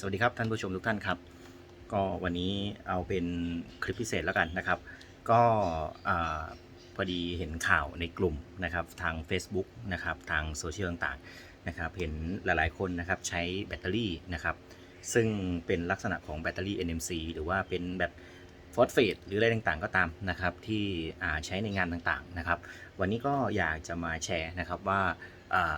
สวัสดีครับท่านผู้ชมทุกท่านครับ ก็วันนี้เอาเป็นคลิปพิเศษแล้วกันนะครับ ก็พอดีเห็นข่าวในกลุ่มนะครับทาง Facebook นะครับทางโซเชียลต่างๆนะครับเห็นหลายๆคนนะครับใช้แบตเตอรี่นะครับซึ่งเป็นลักษณะของแบตเตอรี่ NMC หรือว่าเป็นแบบฟอสเฟตหรืออะไรต่างๆก็ตามนะครับที่ใช้ในงานต่างๆนะครับ วันนี้ก็อยากจะมาแชร์นะครับว่า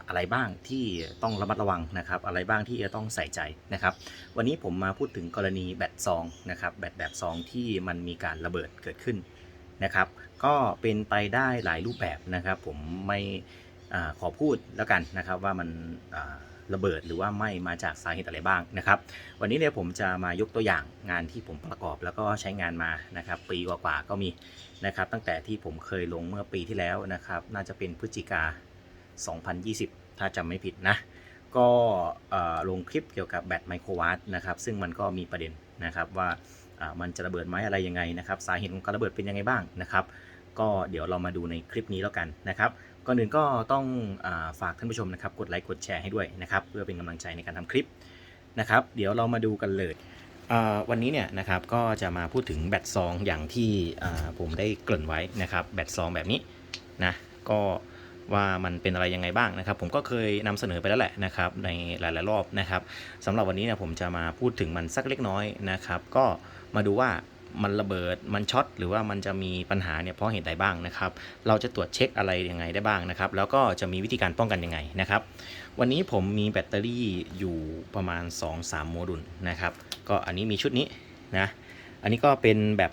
อะไรบ้างที่ต้องระมัดระวังนะครับอะไรบ้างที่จะต้องใส่ใจนะครับ วันนี้ผมมาพูดถึงกรณีแบตซองนะครับแบตแบบซองที่มันมีการระเบิดเกิดขึ้นนะครับ ก็เป็นไปได้หลายรูปแบบนะครับ ผมไม่ขอพูดแล้วกันนะครับว่ามันระเบิดหรือว่าไม้มาจากสาเหตุอะไรบ้างนะครับ วันนี้เนี่ยผมจะมายกตัวอย่างงานที่ผมประกอบแล้วก็ใช้งานมานะครับ ปีกว่าๆก็มีนะครับ ตั้งแต่ที่ผมเคยลงเมื่อปีที่แล้วนะครับ น่าจะเป็นพฤศจิกา 2020 ถ้าจำไม่ผิดนะ ก็ลงคลิปเกี่ยวกับแบตไมโครวัตต์นะครับ ซึ่งมันก็มีประเด็นนะครับว่ามันจะระเบิดไหมอะไรยังไงนะครับ สาเหตุของการระเบิดเป็นยังไงบ้างนะครับ ก็เดี๋ยวเรามาดูในคลิปนี้แล้วกันนะครับก่อนอื่นก็ต้องอฝากท่านผู้ชมนะครับกดไลค์กดแชร์ให้ด้วยนะครับเพื่อเป็นกำลังใจในการทำคลิปนะครับเดี๋ยวเรามาดูกันเลยวันนี้เนี่ยนะครับก็จะมาพูดถึงแบตซองอย่างที่ผมได้เกริ่นไว้นะครับแบตซองแบบนี้นะก็ ว่ามันเป็นอะไรยังไงบ้างนะครับ ผมก็เคยนำเสนอไปแล้วแหละนะครับในหลาย ๆ รอบนะครับสำหรับวันนี้เนี่ยผมจะมาพูดถึงมันสักเล็กน้อยนะครับก็มาดูว่ามันระเบิด มันช็อต หรือว่ามันจะมีปัญหาเนี่ยเพราะเหตุใดบ้างนะครับ เราจะตรวจเช็คอะไรยังไงได้บ้างนะครับ แล้วก็จะมีวิธีการป้องกันยังไงนะครับ วันนี้ผมมีแบตเตอรี่อยู่ประมาณ 2-3 โมดูลนะครับ ก็อันนี้มีชุดนี้นะ อันนี้ก็เป็นแบบ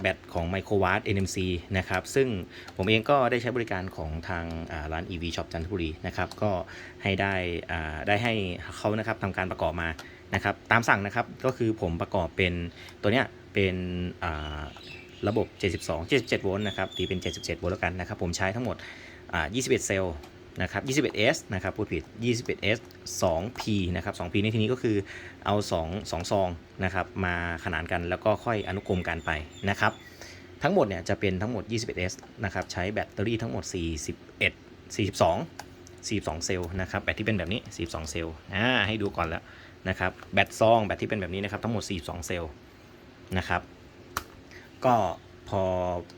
แบตของ m i c r o w a t t NMC นะครับ ซึ่งผมเองก็ได้ใช้บริการของทางร้าน EV Shop จันทบุรีนะครับ ก็ให้ได้ได้ให้เขานะครับทำการประกอบมานะครับ ตามสั่งนะครับก็คือผมประกอบเป็นตัวเนี้ยเป็นระบบ 72 77 โวลต์นะครับตีเป็น 77 โวลต์แล้วกันนะครับ ผมใช้ทั้งหมด21 เซลล์ นะครับ 21S นะครับพูดผิด 21S 2P นะครับ 2P ในที่นี้ก็คือเอา 2 2 ซองนะครับมาขนานกันแล้วก็ค่อยอนุกรมกันไปนะครับ ทั้งหมดเนี่ยจะเป็นทั้งหมด 21S นะครับใช้แบตเตอรี่ทั้งหมด 41 42 42 เซลล์นะครับแบตที่เป็นแบบนี้ 42 เซลล์อ่าให้ดูก่อนแล้วนะครับแบตซองแบตที่เป็นแบบนี้นะครับทั้งหมด 42 เซลล์นะครับก็พอเออ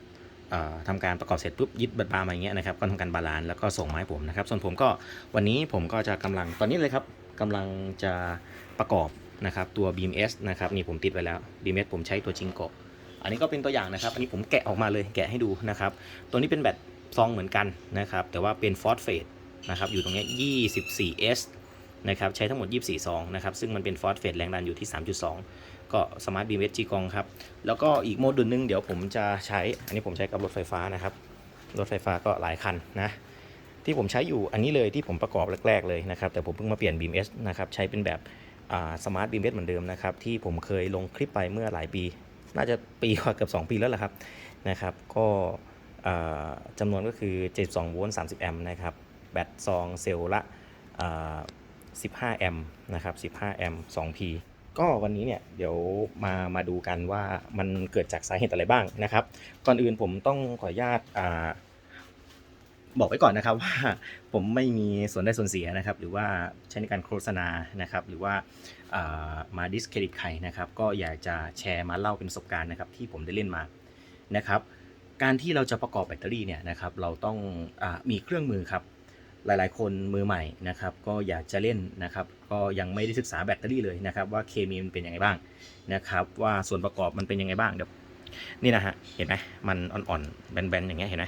ทำการประกอบเสร็จปุ๊บยึดบัตรบาร์มาอย่างเงี้ยนะครับก็ทำการบาลานซ์แล้วก็ส่งมาให้ผมนะครับ ส่วนผมก็วันนี้ผมก็จะกำลังตอนนี้เลยครับกำลังจะประกอบนะครับตัว BMS นะครับนี่ผมติดไว้แล้ว BMS ผมใช้ตัวจิงโกะอันนี้ก็เป็นตัวอย่างนะครับ อันนี้ผมแกะออกมาเลยแกะให้ดูนะครับ ตัวนี้เป็นแบตซองเหมือนกันนะครับ แต่ว่าเป็นฟอสเฟตนะครับอยู่ตรงนี้ย 24S นะครับใช้ทั้งหมด 24 ซองนะครับซึ่งมันเป็นฟอสเฟตแรงดันอยู่ที่ 3.2 ก็สมาร์ท BMS G กองครับ แล้วก็อีกโมดูลหนึงเดี๋ยวผมจะใช้ อันนี้ผมใช้กับรถไฟฟ้านะครับ รถไฟฟ้าก็หลายคันนะ ที่ผมใช้อยู่อันนี้เลยที่ผมประกอบแรก ๆ เลยนะครับ แต่ผมเพิ่งมาเปลี่ยน BMS นะครับ ใช้เป็นแบบสมาร์ท BMS เหมือนเดิมนะครับ ที่ผมเคยลงคลิปไปเมื่อหลายปี น่าจะปีกว่าเกือบ2 ปีแล้วแหละครับนะครับ ก็จำนวนก็คือ72โวลต์30แอมป์นะครับ แบตซองเซลล์ละ15 แอมป์นะครับ 15 แอมป์ 2P ก็วันนี้เนี่ยเดี๋ยวมามาดูกันว่ามันเกิดจากสาเหตุอะไรบ้างนะครับ ก่อนอื่นผมต้องขออนุญาตอ่าบอกไว้ก่อนนะครับว่าผมไม่มีส่วนได้ส่วนเสียนะครับ หรือว่าใช้ในการโฆษณานะครับ หรือว่าอ่ามาดิสเครดิตใครนะครับ ก็อยากจะแชร์มาเล่าเป็นประสบการณ์นะครับ ที่ผมได้เล่นมานะครับ การที่เราจะประกอบแบตเตอรี่เนี่ยนะครับ เราต้องอามีเครื่องมือครับ หลายๆ คนมือใหม่นะครับก็อยากจะเล่นนะครับก็ยังไม่ได้ศึกษาแบตเตอรี่เลยนะครับว่าเคมีมันเป็นยังไงบ้างนะครับว่าส่วนประกอบมันเป็นยังไงบ้างเดี๋ยวนี่นะฮะเห็นไหมมันอ่อนๆแบนๆอย่างเงี้ยเห็นไหม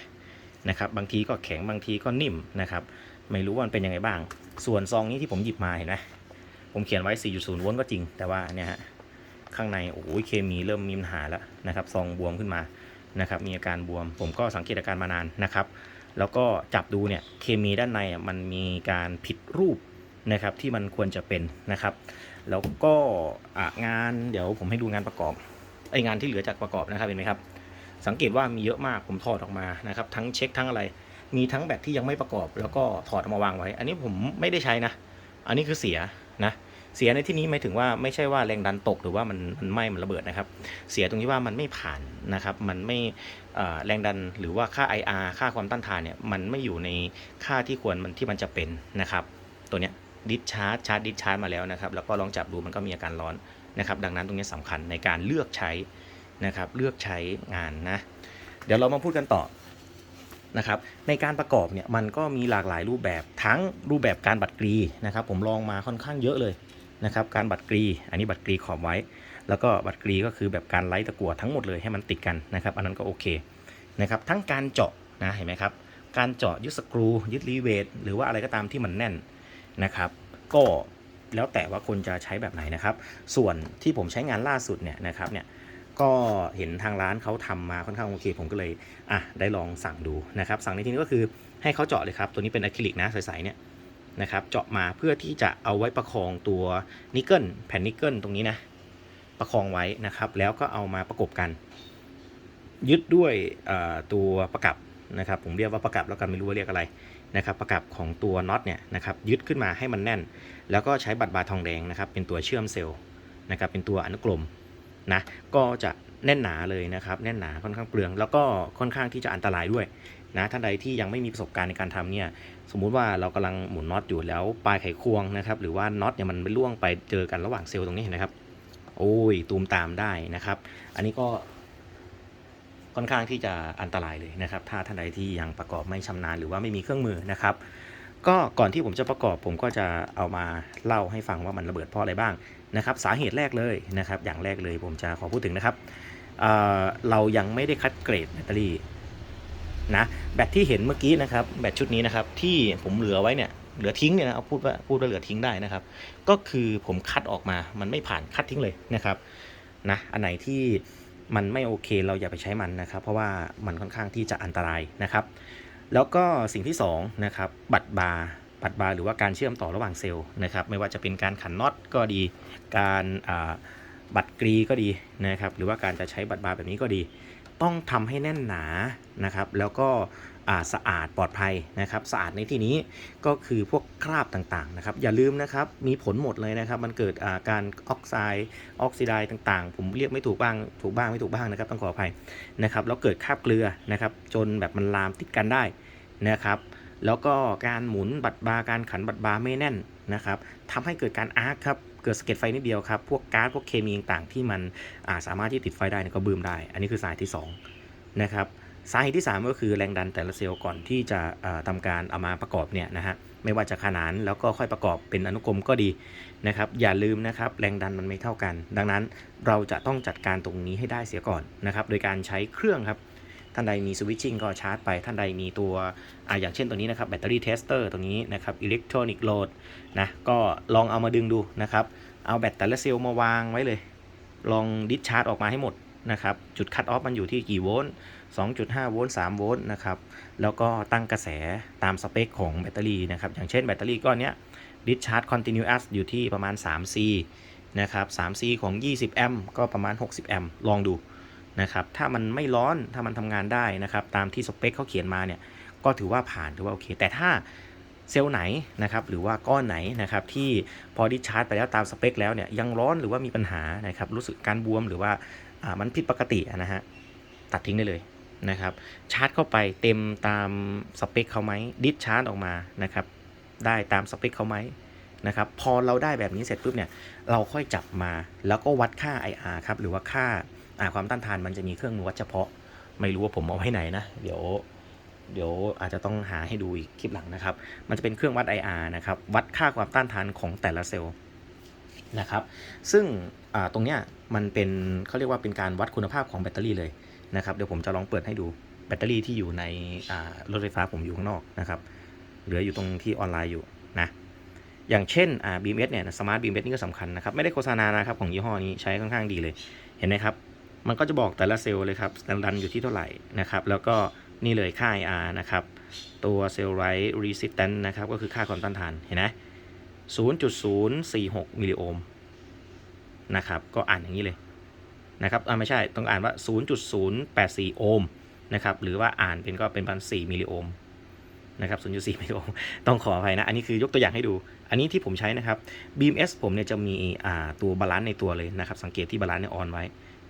นะครับบางทีก็แข็งบางทีก็นิ่มนะครับไม่รู้ว่ามันเป็นยังไงบ้าง ส่วนซองนี้ที่ผมหยิบมาเห็นไหมผมเขียนไว้ 4.0 โวลต์ก็จริง แต่ว่าเนี่ยฮะข้างในโอ้ยเคมีเริ่มมีปัญหาแล้วนะครับซองบวมขึ้นมานะครับมีอาการบวม ผมก็สังเกตอาการมานานนะครับ แล้วก็จับดูเนี่ยเคมีด้านในอะมันมีการผิดรูปนะครับที่มันควรจะเป็นนะครับ แล้วก็งานเดี๋ยวผมให้ดูงานประกอบไองานที่เหลือจากประกอบนะครับเห็นไหมครับ สังเกตว่ามีเยอะมากผมถอดออกมานะครับ ทั้งเช็คทั้งอะไร มีทั้งแบตที่ยังไม่ประกอบ แล้วก็ถอดออกมาวางไว้ อันนี้ผมไม่ได้ใช้นะ อันนี้คือเสียนะ เสียในที่นี้หมายถึงว่าไม่ใช่ว่าแรงดันตกหรือว่ามันมันไหม้มันระเบิดนะครับ เสียตรงที่ว่ามันไม่ผ่านนะครับ มันไม่แรงดันหรือว่าค่า IR ค่าความต้านทานเนี่ยมันไม่อยู่ในค่าที่ควรมันที่มันจะเป็นนะครับ ตัวเนี้ยดิสชาร์จชาร์จดิสชาร์จมาแล้วนะครับ แล้วก็ลองจับดูมันก็มีอาการร้อนนะครับ ดังนั้นตรงนี้สำคัญในการเลือกใช้นะครับ เลือกใช้งานนะ เดี๋ยวเรามาพูดกันต่อนะครับ ในการประกอบเนี่ยมันก็มีหลากหลายรูปแบบทั้งรูปแบบการบัดกรีนะครับ ผมลองมาค่อนข้างเยอะเลย นะครับการบัดกรี อันนี้บัดกรีขอบไว้ แล้วก็บัดกรีก็คือแบบการไล่ตะกั่วทั้งหมดเลยให้มันติดกันนะครับอันนั้นก็โอเคนะครับทั้งการเจาะนะเห็นไหมครับการเจาะยึดสกรูยึดรีเวทหรือว่าอะไรก็ตามที่มันแน่นนะครับ ก็แล้วแต่ว่าคนจะใช้แบบไหนนะครับ ส่วนที่ผมใช้งานล่าสุดเนี่ยนะครับเนี่ยก็เห็นทางร้านเขาทำมาค่อนข้างโอเค ผมก็เลยอะได้ลองสั่งดูนะครับ สั่งในที่นี้ก็คือให้เขาเจาะเลยครับ ตัวนี้เป็นอะคริลิกนะใสๆเนี่ย นะครับเจาะมาเพื่อที่จะเอาไว้ประคองตัวนิกเกิลแผ่นนิกเกิลตรงนี้นะประคองไว้นะครับ แล้วก็เอามาประกบกัน ยึดด้วยตัวประกับนะครับ ผมเรียกว่าประกับแล้วกันไม่รู้ว่าเรียกอะไรนะครับ ประกับของตัวน็อตเนี่ยนะครับยึดขึ้นมาให้มันแน่น แล้วก็ใช้บัตรบาทองแดงนะครับ เป็นตัวเชื่อมเซลล์นะครับ เป็นตัวอนุกรมนะก็จะแน่นหนาเลยนะครับ แน่นหนาค่อนข้างเปลือง แล้วก็ค่อนข้างที่จะอันตรายด้วย นะท่านใดที่ยังไม่มีประสบการณ์ในการทำเนี่ยสมมุติว่าเรากำลังหมุนน็อตอยู่แล้วปลายไขควงนะครับหรือว่าน็อตเนี่ยมันไปล่วงไปเจอกันระหว่างเซลล์ตรงนี้นไหมครับ โอ้ยตูมตามได้นะครับ อันนี้ก็ค่อนข้างที่จะอันตรายเลยนะครับ ถ้าท่านใดที่ยังประกอบไม่ชำนาญหรือว่าไม่มีเครื่องมือนะครับ ก็ก่อนที่ผมจะประกอบผมก็จะเอามาเล่าให้ฟังว่ามันระเบิดเพราะอะไรบ้างนะครับ สาเหตุแรกเลยนะครับ อย่างแรกเลยผมจะขอพูดถึงนะครับเออเรายังไม่ได้คัดเกรดแบตเตอรี่ นะแบตที่เห็นเมื่อกี้นะครับแบตชุดนี้นะครับที่ผมเหลือไว้เนี่ยเหลือทิ้งเนี่ยนะเอาพูดว่าพูดว่าเหลือทิ้งได้นะครับ ก็คือผมคัดออกมามันไม่ผ่านคัดทิ้งเลยนะครับนะอันไหนที่มันไม่โอเคเราอย่าไปใช้มันนะครับ เพราะว่ามันค่อนข้างที่จะอันตรายนะครับ แล้วก็สิ่งที่2นะครับบัตรบาร์บัตรบาร์หรือว่าการเชื่อมต่อระหว่างเซลล์นะครับไม่ว่าจะเป็นการขันน็อตก็ดี การบัตรกรีก็ดีนะครับหรือว่าการจะใช้บัตรบาร์แบบนี้ก็ดี ต้องทำให้แน่นหนานะครับ แล้วก็สะอาดปลอดภัยนะครับ สะอาดในที่นี้ก็คือพวกคราบต่างๆนะครับ อย่าลืมนะครับ มีผลหมดเลยนะครับ มันเกิดาการออกไซด์ออกซิไดต่างๆ ผมเรียกไม่ถูกบ้าง ถูกบ้างไม่ถูกบ้างนะครับ ต้องขออภัยนะครับ แล้วเกิดคราบเกลือนะครับ จนแบบมันลามติดกันได้นะครับ แล้วก็การหมุนบัตรบาการขันบัตรบาไม่แน่นนะครับทำให้เกิดการอาร์คครับ เกิดสะเก็ดไฟนิดเดียวครับ พวกก๊าซพวกเคมีต่างๆ ที่มันาสามารถที่ติดไฟได้เนี่ยก็บืมได้ อันนี้คือสาเหตุที่สองนะครับสาเหตุที่ 3 ก็คือแรงดันแต่ละเซลล์ก่อนที่จะเอ่อทำการเอามาประกอบเนี่ยนะฮะไม่ว่าจะขนานแล้วก็ค่อยประกอบเป็นอนุกรมก็ดีนะครับ อย่าลืมนะครับแรงดันมันไม่เท่ากัน ดังนั้นเราจะต้องจัดการตรงนี้ให้ได้เสียก่อนนะครับ โดยการใช้เครื่องครับ ท่านใดมีสวิตชิ่งก็ชาร์จไป ท่านใดมีตัวอ่าอย่างเช่นตัวนี้นะครับแบตเตอรี่เทสเตอร์ตัวนี้นะครับอิเล็กทรอนิกโหลดนะก็ลองเอามาดึงดูนะครับ เอาแบตแต่ละเซลล์มาวางไว้เลย ลองดิสชาร์จออกมาให้หมดนะครับจุดคัตออฟมันอยู่ที่กี่โวลต์ 2.5 โวลต์ 3 โวลต์นะครับ แล้วก็ตั้งกระแสตามสเปคของแบตเตอรี่นะครับ อย่างเช่นแบตเตอรี่ก้อนเนี้ย discharge continuous อยู่ที่ประมาณ 3C นะครับ 3C ของ 20 แอมป์ก็ประมาณ 60 แอมป์ ลองดู นะครับถ้ามันไม่ร้อนถ้ามันทำงานได้นะครับตามที่สเปคเขาเขียนมาเนี่ยก็ถือว่าผ่านถือว่าโอเค แต่ถ้าเซลล์ไหนนะครับหรือว่าก้อนไหนนะครับที่พอดิชาร์จไปแล้วตามสเปคแล้วเนี่ยยังร้อนหรือว่ามีปัญหานะครับรู้สึกการบวมหรือว่าามันผิดปกตินะฮะตัดทิ้งได้เลยนะครับชาร์จเข้าไปเต็มตามสเปคเขาไหมดิชาร์จออกมานะครับได้ตามสเปคเขาไหมนะครับพอเราได้แบบนี้เสร็จปุ๊บเนี่ยเราค่อยจับมาแล้วก็วัดค่า IR ครับหรือว่าค่า ความต้านทานมันจะมีเครื่องมือวัดเฉพาะ ไม่รู้ว่าผมเอาไว้ไหนนะ เดี๋ยว เดี๋ยวอาจจะต้องหาให้ดูอีกคลิปหลังนะครับ มันจะเป็นเครื่องวัด IR นะครับ วัดค่าความต้านทานของแต่ละเซลล์นะครับ ซึ่งตรงเนี้ยมันเป็นเขาเรียกว่าเป็นการวัดคุณภาพของแบตเตอรี่เลยนะครับ เดี๋ยวผมจะลองเปิดให้ดูแบตเตอรี่ที่อยู่ในรถไฟฟ้าผมอยู่ข้างนอกนะครับ เหลืออยู่ตรงที่ออนไลน์อยู่นะอย่างเช่นอ่า BMS เนี่ยสมาร์ท BMS นี่ก็สำคัญนะครับ ไม่ได้โฆษณานะครับของยี่ห้อนี้ใช้ค่อนข้างดีเลย เห็นไหมครับ มันก็จะบอกแต่ละเซลล์เลยครับแรงดันอยู่ที่เท่าไหร่นะครับ แล้วก็นี่เลยค่า IR นะครับ ตัวเซลล์ไรท์รีสิสแตนนะครับ ก็คือค่าความต้านทานเห็นไหม0.046 มิลลิโอห์มนะครับ ก็อ่านอย่างนี้เลยนะครับอ่าไม่ใช่ ต้องอ่านว่า 0.084 โอห์มนะครับ หรือว่าอ่านเป็นก็เป็นพัน4มิลลิโอห์มนะครับ 0.4 มิลลิโอห์มต้องขออภัยนะ อันนี้คือยกตัวอย่างให้ดู อันนี้ที่ผมใช้นะครับ BMS ผมเนี่ยจะมีอ่าตัวบาลานซ์ในตัวเลยนะครับ สังเกตที่บาลานซ์เนี่ยออนไว้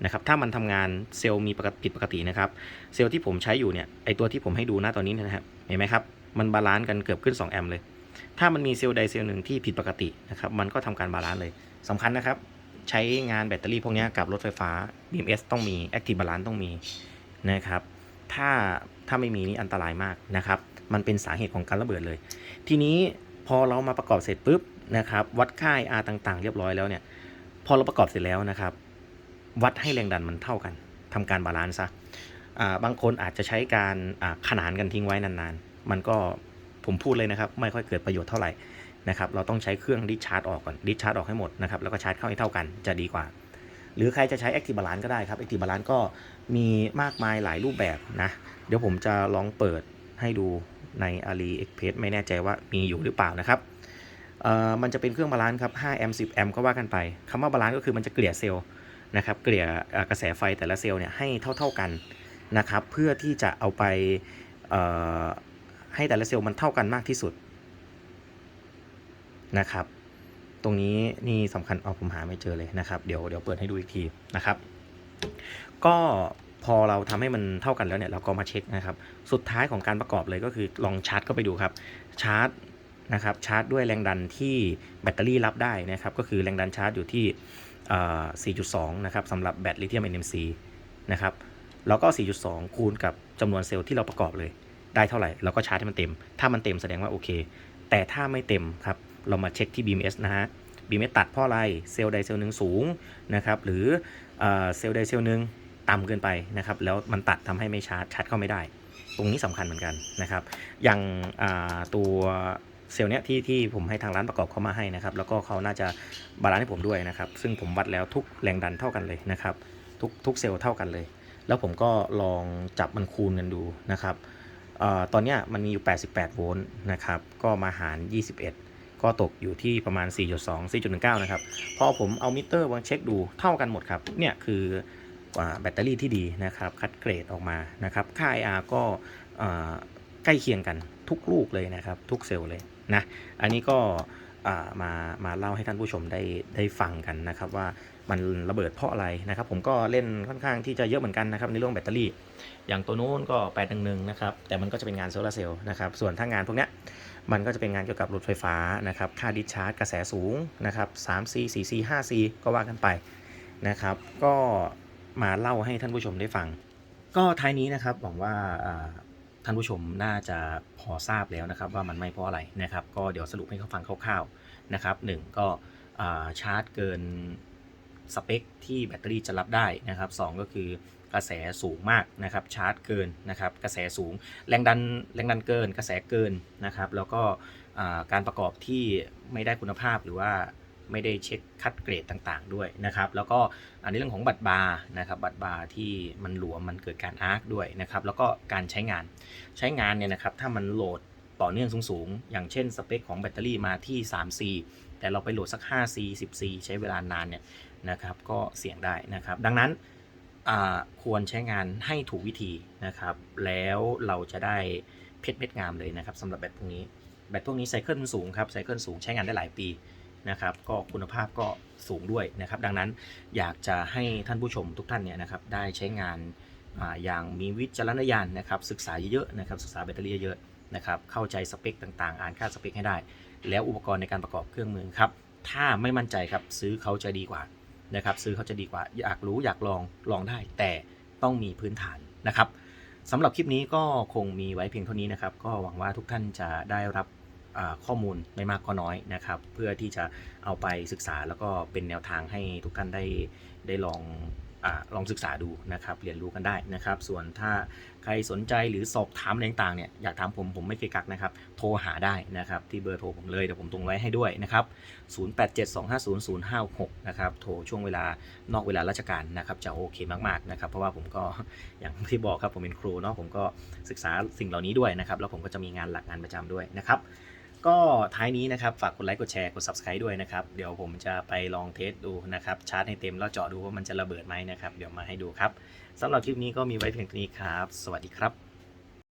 นะครับถ้ามันทำงานเซลล์มีผิดปกตินะครับเซลล์ที่ผมใช้อยู่เนี่ยไอตัวที่ผมให้ดูหน้าตอนนี้นะครับเห็นไหมครับมันบาลานซ์กันเกือบขึ้น 2 แอมป์เลย ถ้ามันมีเซลล์ใดเซลล์หนึ่งที่ผิดปกตินะครับมันก็ทำการบาลานซ์เลยสำคัญนะครับ ใช้งานแบตเตอรี่พวกนี้กับรถไฟฟ้า BMS ต้องมี Active Balance ต้องมีนะครับถ้าถ้าไม่มีนี่อันตรายมากนะครับ มันเป็นสาเหตุของการระเบิดเลย ทีนี้พอเรามาประกอบเสร็จปุ๊บนะครับวัดค่า R ต่างๆ เรียบร้อยแล้วเนี่ยพอเราประกอบเสร็จแล้วนะครับ วัดให้แรงดันมันเท่ากันทำการบาลานซ์ซะบางคนอาจจะใช้การขนานกันทิ้งไว้นานๆ มันก็ผมพูดเลยนะครับ ไม่ค่อยเกิดประโยชน์เท่าไหร่นะครับ เราต้องใช้เครื่องดิชาร์จออกก่อนดิชาร์จออกให้หมดนะครับ แล้วก็ชาร์จเข้าให้เท่ากันจะดีกว่า หรือใครจะใช้ Active Balance ก็ได้ครับ Active Balance ก็มีมากมายหลายรูปแบบนะ เดี๋ยวผมจะลองเปิดให้ดูใน AliExpress ไม่แน่ใจว่ามีอยู่หรือเปล่านะครับมันจะเป็นเครื่องบาลานซ์ครับ5แอมป์10แอมป์ก็ว่ากันไปคำว่าบาลานซ์ก็คือมันจะเกลี่ยเซลล์ นะครับเกลี่ยกระแสไฟแต่ละเซลล์เนี่ยให้เท่า ๆกันนะครับเพื่อที่จะเอาไปให้แต่ละเซลล์มันเท่ากันมากที่สุดนะครับ ตรงนี้นี่สำคัญเอาผมหาไม่เจอเลยนะครับเดี๋ยวเดี๋ยวเปิดให้ดูอีกทีนะครับ ก็พอเราทำให้มันเท่ากันแล้วเนี่ยเราก็มาเช็คนะครับ สุดท้ายของการประกอบเลยก็คือลองชาร์จเข้าไปดูครับ ชาร์จนะครับชาร์จด้วยแรงดันที่แบตเตอรี่รับได้นะครับ ก็คือแรงดันชาร์จอยู่ที่ 4.2 นะครับสำหรับแบตลิเธียม NMC นะครับแล้วก็ 4.2 คูณกับจำนวนเซลล์ที่เราประกอบเลย ได้เท่าไหร่เราก็ชาร์จให้มันเต็ม ถ้ามันเต็มแสดงว่าโอเค แต่ถ้าไม่เต็มครับ เรามาเช็คที่ BMS นะฮะ BMS ตัดเพราะอะไร เซลล์ใดเซลล์หนึ่งสูงนะครับ หรือเซลล์ใดเซลล์หนึ่งต่ำเกินไปนะครับ แล้วมันตัดทำให้ไม่ชาร์จ ชาร์จเข้าไม่ได้ ตรงนี้สำคัญเหมือนกันนะครับ อย่างตัว เซลล์เนี้ยที่ที่ผมให้ทางร้านประกอบเขามาให้นะครับแล้วก็เขาน่าจะบาลานซ์ให้ผมด้วยนะครับ ซึ่งผมวัดแล้วทุกแรงดันเท่ากันเลยนะครับทุกทุกเซลล์เท่ากันเลย แล้วผมก็ลองจับมันคูณกันดูนะครับออตอนเนี้ยมันมีอยู่ 88 โวลต์นะครับก็มาหาร 21 ก็ตกอยู่ที่ประมาณ 4.2 4.19 นะครับพอผมเอามิเตอร์วางเช็คดูเท่ากันหมดครับเนี่ยคือแบตเตอรี่ที่ดีนะครับคัดเกรดออกมานะครับค่า IR ก็ใกล้เคียงกันทุกลูกเลยนะครับ ทุกเซลล์เลย นะอันนี้ก็มามาเล่าให้ท่านผู้ชมได้ได้ฟังกันนะครับ ว่ามันระเบิดเพราะอะไรนะครับ ผมก็เล่นค่อนข้างที่จะเยอะเหมือนกันนะครับในเรื่องแบตเตอรี่ อย่างตัวนู้นก็8ปดหนึ่งนะครับแต่มันก็จะเป็นงานโซลาร์เซลล์นะครับส่วนถ้างานพวกนี้มันก็จะเป็นงานเกี่ยวกับรถไฟฟ้านะครับค่าดิชาร์จกระแสสูงนะครับ 3C 4C 5C ก็ว่ากันไปนะครับก็มาเล่าให้ท่านผู้ชมได้ฟัง ก็ท้ายนี้นะครับหวังว่า ท่านผู้ชมน่าจะพอทราบแล้วนะครับ ว่ามันไม่เพราะอะไรนะครับ ก็เดี๋ยวสรุปให้เขาฟังคร่าวๆนะครับหนึ่งก็ชาร์จเกินสเปคที่แบตเตอรี่จะรับได้นะครับสองก็คือกระแสสูงมากนะครับชาร์จเกินนะครับกระแสสูง แรงดันแรงดันเกิน กระแสเกินนะครับ แล้วก็การประกอบที่ไม่ได้คุณภาพหรือว่า ไม่ได้เช็คคัดเกรดต่างๆด้วยนะครับ แล้วก็อันนี้เรื่องของบัตรบาร์นะครับ บัตรบาร์ที่มันหลวมมันเกิดการอาร์คด้วยนะครับ แล้วก็การใช้งาน ใช้งานเนี่ยนะครับ ถ้ามันโหลดต่อเนื่องสูงๆ อย่างเช่นสเปคของแบตเตอรี่มาที่ 3C แต่เราไปโหลดสัก 5C 10C ใช้เวลานานเนี่ยนะครับ ก็เสี่ยงได้นะครับ ดังนั้นควรใช้งานให้ถูกวิธีนะครับ แล้วเราจะได้เพชรเม็ดงามเลยนะครับสำหรับแบตพวกนี้ แบตพวกนี้ไซเคิลสูงครับ ไซเคิลสูงใช้งานได้หลายปี นะครับ ก็คุณภาพก็สูงด้วยนะครับ ดังนั้นอยากจะให้ท่านผู้ชมทุกท่านเนี่ยนะครับได้ใช้งานอย่างมีวิจารณญาณนะครับ ศึกษาเยอะๆนะครับ ศึกษาแบตเตอรี่เยอะๆนะครับ เข้าใจสเปคต่างๆ อ่านค่าสเปคให้ได้ แล้วอุปกรณ์ในการประกอบเครื่องมือครับ ถ้าไม่มั่นใจครับซื้อเขาจะดีกว่านะครับ ซื้อเขาจะดีกว่า อยากรู้อยากลองลองได้ แต่ต้องมีพื้นฐานนะครับสำหรับคลิปนี้ก็คงมีไว้เพียงเท่านี้นะครับ ก็หวังว่าทุกท่านจะได้รับ ข้อมูลไม่มากก็น้อยนะครับ เพื่อที่จะเอาไปศึกษาแล้วก็เป็นแนวทางให้ทุกท่านได้ได้ลองอลองศึกษาดูนะครับ เรียนรู้กันได้นะครับ ส่วนถ้าใครสนใจหรือสอบถามอะไรต่างๆเนี่ยอยากถามผมผมไม่เคยกักนะครับ โทรหาได้นะครับ ที่เบอร์โทรผมเลยเดี๋ยวผมตรงไว้ให้ด้วยนะครับ 0872500566นะครับ โทรช่วงเวลานอกเวลาราชการนะครับ จะโอเคมากๆนะครับ เพราะว่าผมก็อย่างที่บอกครับผมเป็นครูเนาะผมก็ศึกษาสิ่งเหล่านี้ด้วยนะครับ แล้วผมก็จะมีงานหลักงานประจำด้วยนะครับ ก็ท้ายนี้นะครับฝากกดไลค์กดแชร์กด subscribe ด้วยนะครับเดี๋ยวผมจะไปลองเทสดูนะครับชาร์จให้เต็มแล้วเจาะดูว่ามันจะระเบิดไหมนะครับเดี๋ยวมาให้ดูครับสำหรับคลิปนี้ก็มีไว้เพียงเท่านี้ครับ สวัสดีครับ